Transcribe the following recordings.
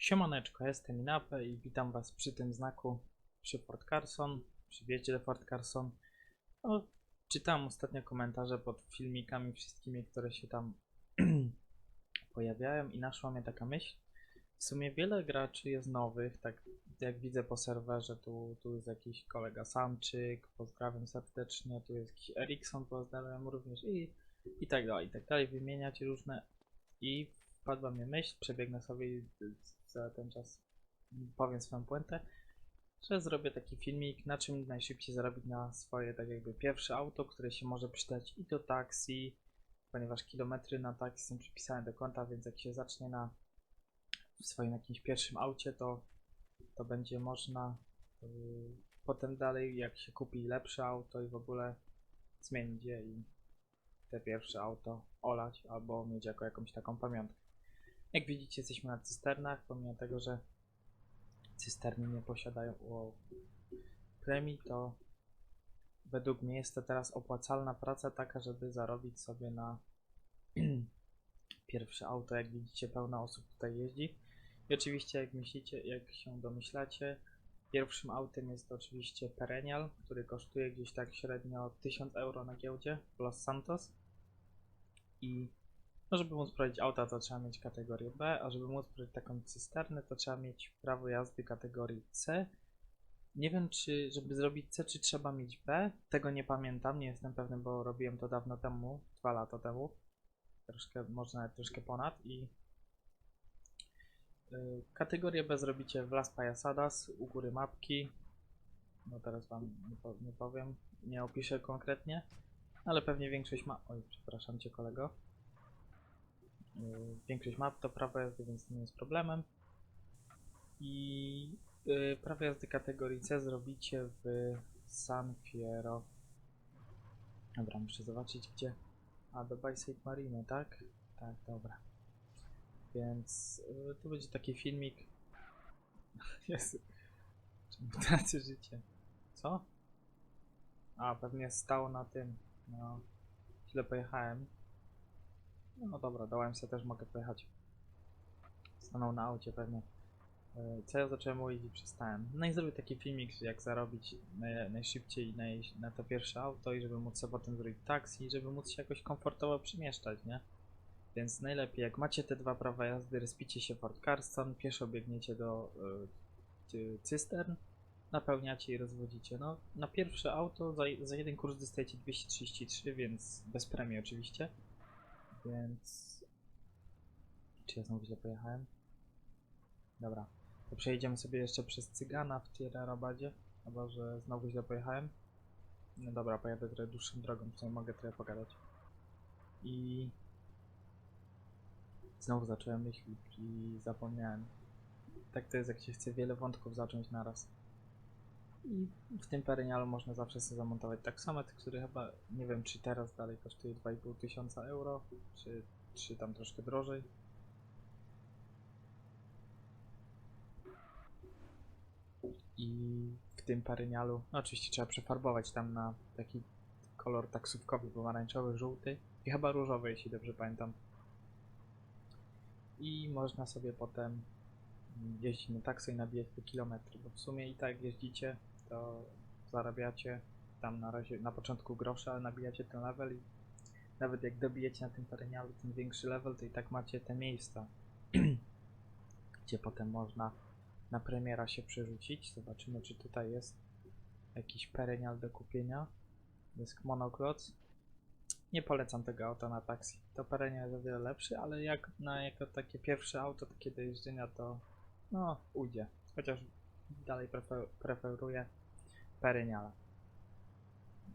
Siemaneczko, jestem Inape i witam was przy tym znaku przy Fort Carson, przy wjeździe do Fort Carson. No, czytałem ostatnio komentarze pod filmikami wszystkimi, które się tam pojawiają i naszła mnie taka myśl. W sumie wiele graczy jest nowych, tak jak widzę po serwerze, tu, tu jest jakiś kolega Samczyk, pozdrawiam serdecznie, tu jest jakiś Erikson, pozdrawiam również i, i tak dalej, i tak dalej, wymieniać różne i wpadła mnie myśl, przebiegnę sobie za ten czas powiem swoją puentę, że zrobię taki filmik, na czym najszybciej zarobić na swoje, tak jakby pierwsze auto, które się może przydać i do taksi, ponieważ kilometry na taksi są przypisane do konta, więc jak się zacznie na swoim jakimś pierwszym aucie, to, to będzie można yy, potem dalej, jak się kupi lepsze auto i w ogóle zmienić je i te pierwsze auto olać albo mieć jako jakąś taką pamiątkę. Jak widzicie, jesteśmy na cysternach, pomimo tego, że cysterny nie posiadają o premii, to według mnie jest to teraz opłacalna praca taka, żeby zarobić sobie na pierwsze auto. Jak widzicie, pełno osób tutaj jeździ. I oczywiście, jak myślicie, jak się domyślacie, pierwszym autem jest oczywiście Perennial, który kosztuje gdzieś tak średnio 1000 euro na giełdzie w Los Santos. I no, żeby móc prowadzić auta, to trzeba mieć kategorię B, a żeby móc prowadzić taką cysternę, to trzeba mieć prawo jazdy kategorii C. Nie wiem, czy żeby zrobić C, czy trzeba mieć B. Tego nie pamiętam, nie jestem pewny, bo robiłem to dawno temu, dwa lata temu. Troszkę, może nawet troszkę ponad i yy, kategorię B zrobicie w Las Payasadas, u góry mapki. No teraz wam nie powiem, nie opiszę konkretnie, ale pewnie większość ma... Oj, przepraszam cię kolego. Yy, Większość map to prawo jazdy, więc to nie jest problemem. I yy, prawo jazdy kategorii C zrobicie w San Fierro. Dobra, muszę zobaczyć gdzie. A, do Bay Saint Marino, tak? Tak, dobra. Więc yy, tu będzie taki filmik. Jezu. Czemu tracę życie? Co? A, pewnie stało na tym. No. Źle pojechałem. No dobra, dołem sobie też mogę pojechać. Stanął na aucie pewnie. E, Co ja zacząłem mówić i przestałem. No i zrobię taki filmik, jak zarobić naj, najszybciej naj, na to pierwsze auto i żeby móc sobie potem zrobić taksi, żeby móc się jakoś komfortowo przemieszczać, nie? Więc najlepiej, jak macie te dwa prawa jazdy, respicie się Fort Carson, pieszo biegniecie do y, cystern, napełniacie i rozwodzicie. No, na pierwsze auto za, za jeden kurs dostajecie 233, więc bez premii oczywiście. Więc... Czy ja znowu źle pojechałem? Dobra. To przejedziemy sobie jeszcze przez Cygana w Tierrabadzie. Albo, że znowu źle pojechałem. No dobra, pojadę trochę dłuższą drogą, sumie mogę trochę pogadać. I... Znowu zacząłem myśleć i zapomniałem. Tak to jest, jak się chce wiele wątków zacząć naraz. I w tym perenialu można zawsze sobie zamontować taksometr, który chyba nie wiem czy teraz dalej kosztuje 2,5 tysiąca euro, czy, czy tam troszkę drożej. I w tym parenialu, no oczywiście trzeba przefarbować tam na taki kolor taksówkowy, pomarańczowy, żółty i chyba różowy, jeśli dobrze pamiętam. I można sobie potem jeździć na taksy i nabijać te kilometry, bo w sumie i tak jeździcie, to zarabiacie tam na razie na początku grosze, ale nabijacie ten level i nawet jak dobijecie na tym perenialu ten większy level, to i tak macie te miejsca, gdzie potem można na premiera się przerzucić. Zobaczymy, czy tutaj jest jakiś perenial do kupienia. Jest monokloc. Nie polecam tego auta na taksi. To perenial jest o wiele lepszy, ale jak na jako takie pierwsze auto, takie do jeżdżenia, to no, ujdzie. Chociaż dalej prefer preferuję Pereniala.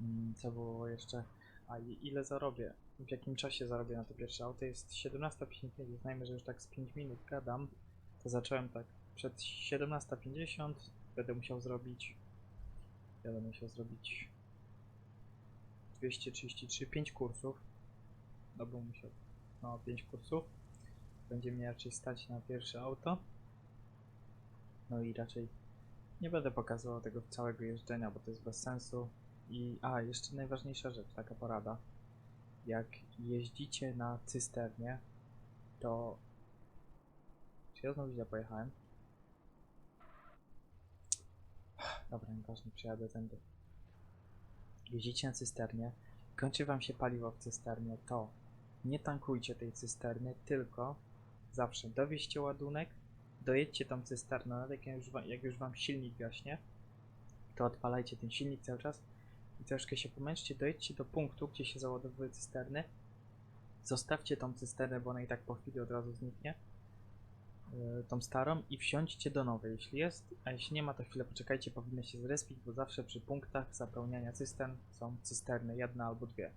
Mm, Co było jeszcze? A ile zarobię? W jakim czasie zarobię na to pierwsze auto? Jest 17.50, uznajmy, że już tak z 5 minut gadam. To zacząłem tak przed 17.50. Będę musiał zrobić. Będę musiał zrobić 233, 5 kursów. No bo musiał. No, 5 kursów. Będzie mnie raczej stać na pierwsze auto. No i raczej nie będę pokazywał tego całego jeżdżenia, bo to jest bez sensu. I a, jeszcze najważniejsza rzecz, taka porada. Jak jeździcie na cysternie, to czy ja znowu źle pojechałem. Dobra, nieważne, przejadę tędy. Jeździcie na cysternie, kończy wam się paliwo w cysternie, to nie tankujcie tej cysterny, tylko zawsze dowieźcie ładunek, dojedźcie tą cysternę, nawet jak już, jak już wam silnik gaśnie, to odpalajcie ten silnik cały czas i troszkę się pomęczcie, dojedźcie do punktu, gdzie się załadowuje cysterny, zostawcie tą cysternę, bo ona i tak po chwili od razu zniknie, yy, tą starą i wsiądźcie do nowej, jeśli jest, a jeśli nie ma, to chwilę poczekajcie, powinny się zrespić, bo zawsze przy punktach zapełniania cystern są cysterny, jedna albo dwie,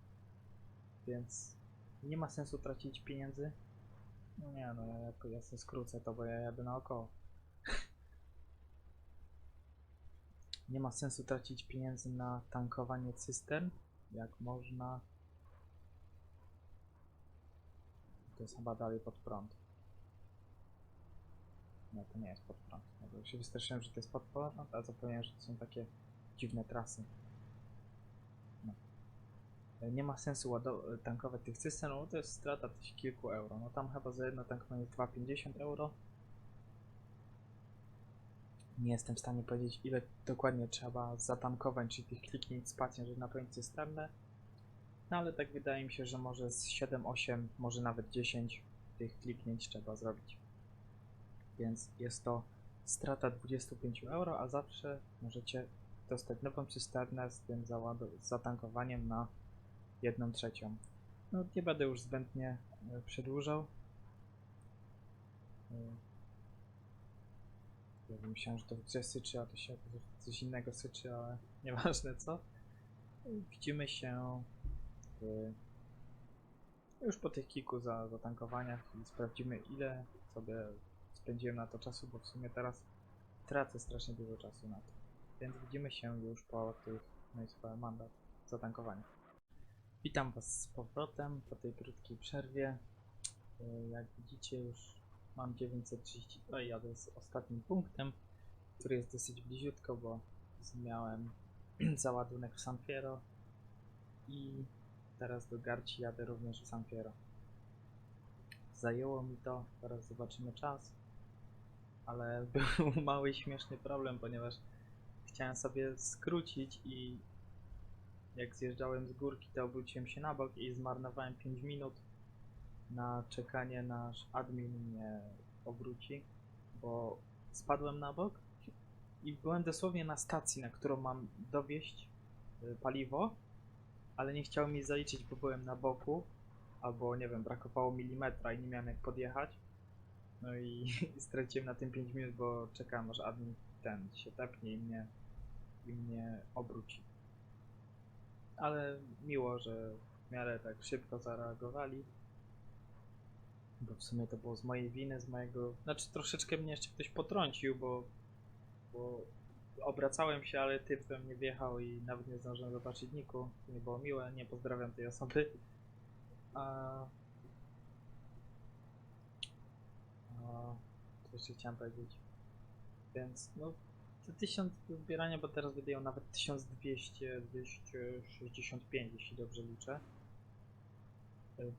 więc nie ma sensu tracić pieniędzy. No nie, no ja, ja, ja sobie skrócę to, bo ja jadę naokoło. nie ma sensu tracić pieniędzy na tankowanie cystern, jak można. To jest chyba dalej pod prąd. Nie, to nie jest pod prąd. Ja się wystraszyłem, że to jest pod prąd, a zapomniałem, że to są takie dziwne trasy. Nie ma sensu ładow- tankować tych cystern, bo to jest strata też kilku euro. No tam chyba za jedno tankowanie jest 2,50 euro. Nie jestem w stanie powiedzieć, ile dokładnie trzeba zatankować, czyli tych kliknięć spacją, żeby napełnić cysternę. No ale tak wydaje mi się, że może z 7, 8, może nawet 10 tych kliknięć trzeba zrobić. Więc jest to strata 25 euro, a zawsze możecie dostać nową cysternę z tym zatankowaniem na 1 trzecią. No nie będę już zbędnie e, przedłużał. E, Ja myślałem, że to gdzie syczy, a to się coś innego syczy, ale nieważne co. Widzimy się w... już po tych kilku za, zatankowaniach i sprawdzimy ile sobie spędziłem na to czasu, bo w sumie teraz tracę strasznie dużo czasu na to. Więc widzimy się już po tych, no i mandat zatankowania. Witam Was z powrotem po tej krótkiej przerwie. E, Jak widzicie już mam 932 i jadę z ostatnim punktem, który jest dosyć bliziutko, bo miałem załadunek w San Fierro i teraz do Garci jadę również w San Fierro. Zajęło mi to, teraz zobaczymy czas, ale był mały śmieszny problem, ponieważ chciałem sobie skrócić i jak zjeżdżałem z górki, to obróciłem się na bok i zmarnowałem 5 minut na czekanie, nasz admin mnie obróci, bo spadłem na bok i byłem dosłownie na stacji, na którą mam dowieść y, paliwo, ale nie chciał mi zaliczyć, bo byłem na boku, albo nie wiem, brakowało milimetra i nie miałem jak podjechać. No i straciłem na tym 5 minut, bo czekałem aż admin ten się tepnie i mnie, i mnie obróci. Ale miło, że w miarę tak szybko zareagowali. Bo w sumie to było z mojej winy, z mojego. Znaczy troszeczkę mnie jeszcze ktoś potrącił, bo. bo obracałem się, ale typ we mnie wjechał i nawet nie zdążyłem zobaczyć niku. Nie było miłe, nie pozdrawiam tej osoby. A. A. Co jeszcze chciałem powiedzieć? Więc no. Te 1000 do zbierania, bo teraz wydają nawet 1200, 265, jeśli dobrze liczę.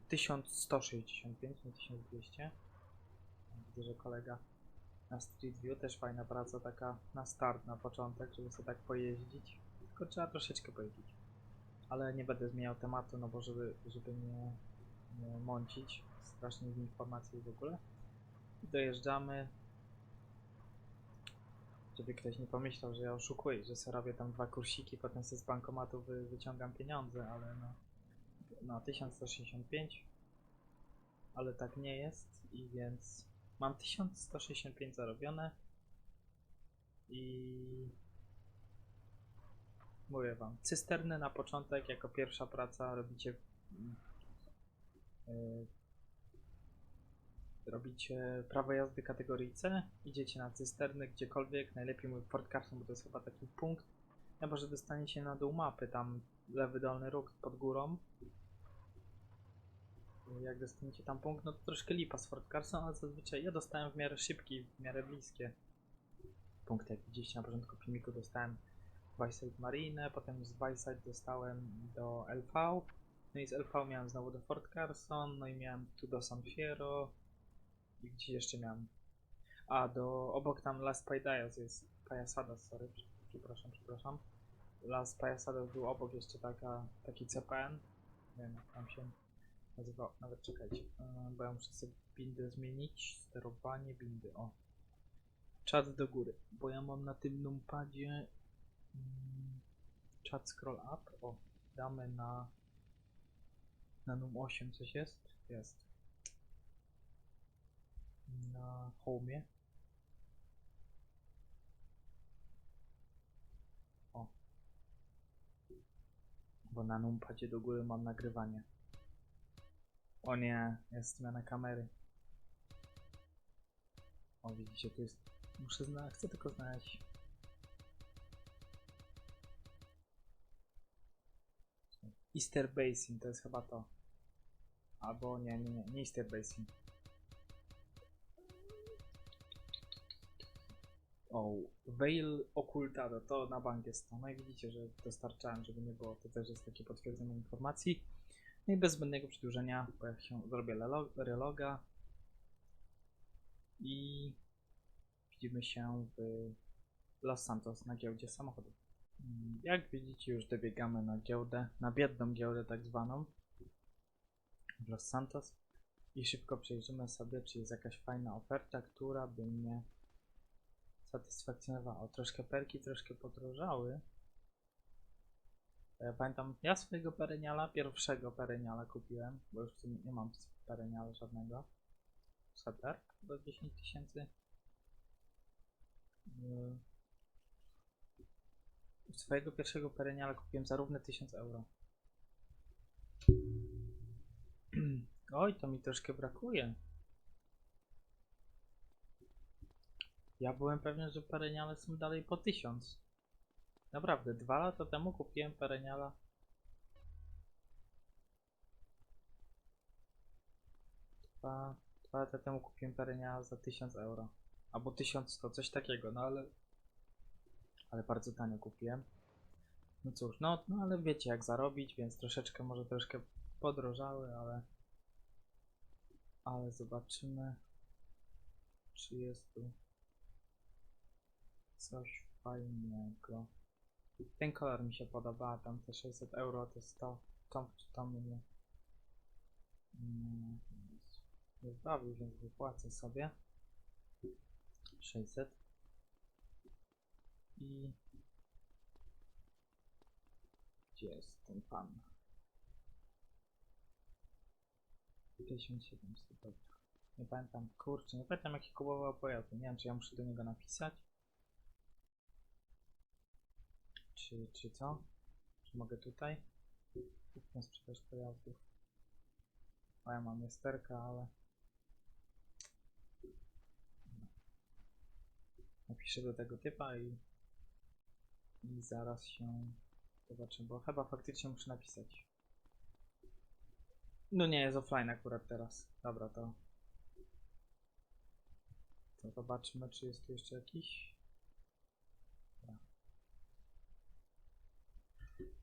1165, nie 1200. Widzę, że kolega na Street View też fajna praca, taka na start, na początek, żeby sobie tak pojeździć. Tylko trzeba troszeczkę pojeździć. Ale nie będę zmieniał tematu, no bo żeby, żeby nie, nie mącić strasznie z informacji w ogóle. Dojeżdżamy. Żeby ktoś nie pomyślał, że ja oszukuję, że sobie robię tam dwa kursiki, potem sobie z bankomatu wy, wyciągam pieniądze, ale no no 1165 ale tak nie jest i więc mam 1165 zarobione i mówię wam, cysterny na początek jako pierwsza praca robicie mm, yy, robicie prawo jazdy kategorii C, idziecie na cysterny gdziekolwiek, najlepiej mój Fort Carson, bo to jest chyba taki punkt, chyba że dostaniecie na dół mapy, tam lewy dolny róg pod górą, jak dostaniecie tam punkt, no to troszkę lipa z Fort Carson, ale zazwyczaj ja dostałem w miarę szybki, w miarę bliskie. Punkty. Jak widzieliście na początku filmiku dostałem Byside Marine, potem z Byside dostałem do LV, no i z LV miałem znowu do Fort Carson, no i miałem tu do San Fierro gdzie jeszcze miałem A do obok tam Las Paisadas jest. Payasadas, sorry, przepraszam, przepraszam. Las Payasadas był obok jeszcze taka, taki CPN. Nie wiem jak tam się nazywał. Nawet czekajcie, yy, bo ja muszę sobie bindę zmienić. Sterowanie bindy, o. Czat do góry, bo ja mam na tym numpadzie mm, czat scroll up. O, damy na na num 8 coś jest? Jest. Na home. O. Bo na numpadzie do góry mam nagrywanie. O nie, jest zmiana kamery. O widzicie, tu jest... Muszę znaleźć, chcę tylko znaleźć. Easter Basin, to jest chyba to. Albo nie, nie, nie, nie Easter Basin. Veil Occultado, to na bank jest to. No i widzicie, że dostarczałem, żeby nie było, to też jest takie potwierdzenie informacji. No i bez zbędnego przedłużenia, bo się zrobię relo- reloga i widzimy się w Los Santos na giełdzie samochodów. Mm, Jak widzicie, już dobiegamy na giełdę, na biedną giełdę tak zwaną w Los Santos i szybko przejrzymy sobie, czy jest jakaś fajna oferta, która by mnie satysfakcjonowała. O, troszkę perki troszkę podrożały. Ja pamiętam, ja swojego pereniala, pierwszego pereniala kupiłem, bo już sumie nie mam pereniala żadnego. Setter do 10 tysięcy. Yy, Swojego pierwszego pereniala kupiłem za równe 1000 euro. Oj, to mi troszkę brakuje. Ja byłem pewien, że pereniale są dalej po 1000. Naprawdę, dwa lata temu kupiłem pereniala. Dwa, dwa lata temu kupiłem pereniala za 1000 euro. Albo 1100, coś takiego, no ale ale bardzo tanio kupiłem. No cóż, no, no ale wiecie jak zarobić, więc troszeczkę, może troszkę podrożały, ale ale zobaczymy czy jest tu coś fajnego. Ten kolor mi się podoba, a tam te 600 euro to jest to, to, to mnie nie, nie, nie zbawił, więc wypłacę sobie 600 i gdzie jest ten pan? 1700, dobra. Nie pamiętam, kurczę, nie pamiętam jaki kupował pojazd. Nie wiem, czy ja muszę do niego napisać. Czy, czy co? Czy mogę tutaj? Kupno sprzedaż pojazdów. O, ja mam jesterka, ale... Napiszę do tego typa i i zaraz się zobaczę, bo chyba faktycznie muszę napisać. No nie, jest offline akurat teraz. Dobra, to... To zobaczmy, czy jest tu jeszcze jakiś... Dobra, Eee,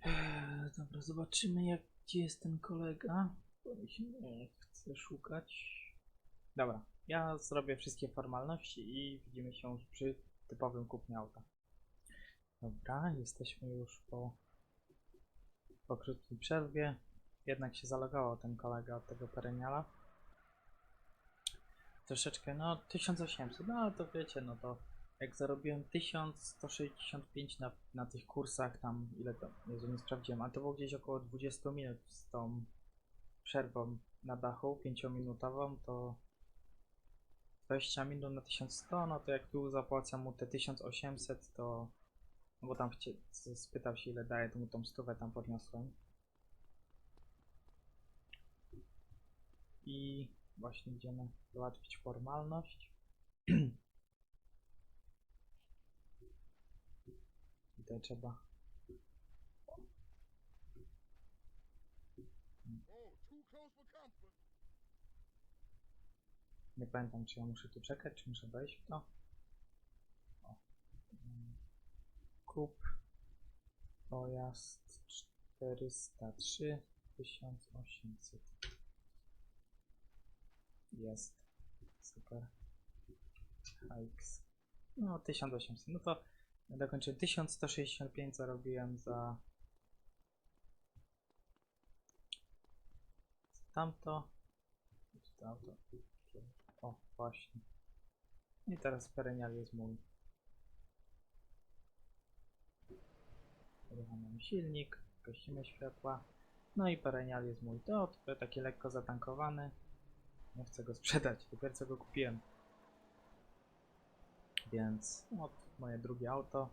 dobra zobaczymy, jak, gdzie jest ten kolega. Bo mi się nie chce szukać. Dobra, ja zrobię wszystkie formalności i widzimy się już przy typowym kupnie auta. Dobra, jesteśmy już po, po krótkiej przerwie. Jednak się zalogował ten kolega od tego pereniala. Troszeczkę, no 1800, no ale to wiecie, no to jak zarobiłem 1165 na, na tych kursach, tam ile to, Jezu, nie sprawdziłem, ale to było gdzieś około 20 minut z tą przerwą na dachu, 5-minutową, to 20 minut na 1100, no to jak tu zapłacę mu te 1800, to no bo tam spytał się ile daje, to mu tą stówę tam podniosłem. I właśnie idziemy załatwić formalność. Tutaj trzeba. Nie pamiętam czy ja muszę tu czekać, czy muszę wejść w to. O. Kup. Pojazd 403 1800. Jest. Super. AX. No 1800. No to dokończyłem 1165 zarobiłem za tamto. Tamto? O, właśnie. I teraz perenial jest mój. Uruchamiam silnik, gasimy światła. No i perenial jest mój. To taki lekko zatankowany. Nie chcę go sprzedać, dopiero co go kupiłem. Więc no, moje drugie auto.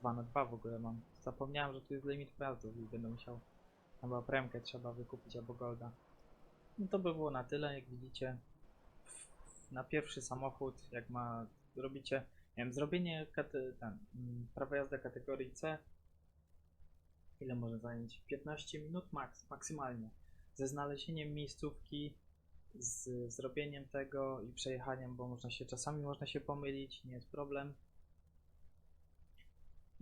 2 na 2 w ogóle mam. Zapomniałem, że tu jest limit pojazdów i będę musiał chyba premkę trzeba wykupić albo golda. No to by było na tyle, jak widzicie. Na pierwszy samochód, jak ma robicie, nie wiem, zrobienie kate, ten, mm, prawa jazdy kategorii C. Ile może zająć? 15 minut max, maksymalnie. Ze znalezieniem miejscówki, z zrobieniem tego i przejechaniem, bo można się czasami można się pomylić, nie jest problem.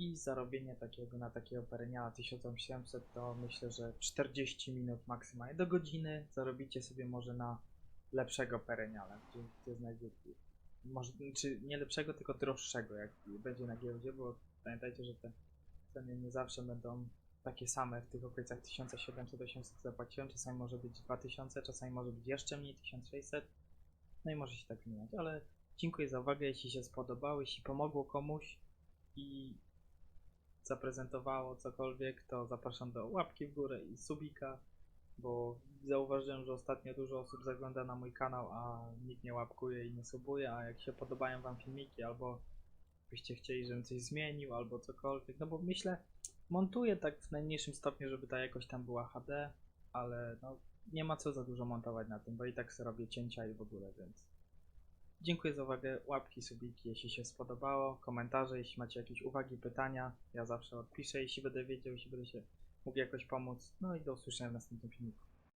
I zarobienie takiego na takiego pereniala 1800 to myślę, że 40 minut maksymalnie. Do godziny zarobicie sobie może na lepszego pereniala, gdzie, gdzie znajdziecie może czy nie lepszego, tylko droższego jak będzie na giełdzie, bo pamiętajcie, że te ceny nie zawsze będą takie same w tych okolicach 1700-800 zapłaciłem, czasami może być 2000, czasami może być jeszcze mniej, 1600, no i może się tak zmieniać, ale dziękuję za uwagę, jeśli się spodobało, jeśli pomogło komuś i zaprezentowało cokolwiek, to zapraszam do łapki w górę i subika, bo zauważyłem, że ostatnio dużo osób zagląda na mój kanał, a nikt nie łapkuje i nie subuje, a jak się podobają wam filmiki, albo byście chcieli, żebym coś zmienił, albo cokolwiek, no bo myślę, montuję tak w najmniejszym stopniu, żeby ta jakość tam była HD, ale no nie ma co za dużo montować na tym, bo i tak sobie robię cięcia i w ogóle, więc dziękuję za uwagę, łapki, subiki, jeśli się spodobało, komentarze, jeśli macie jakieś uwagi, pytania, ja zawsze odpiszę, jeśli będę wiedział, jeśli będę się mógł jakoś pomóc, no i do usłyszenia w następnym filmiku.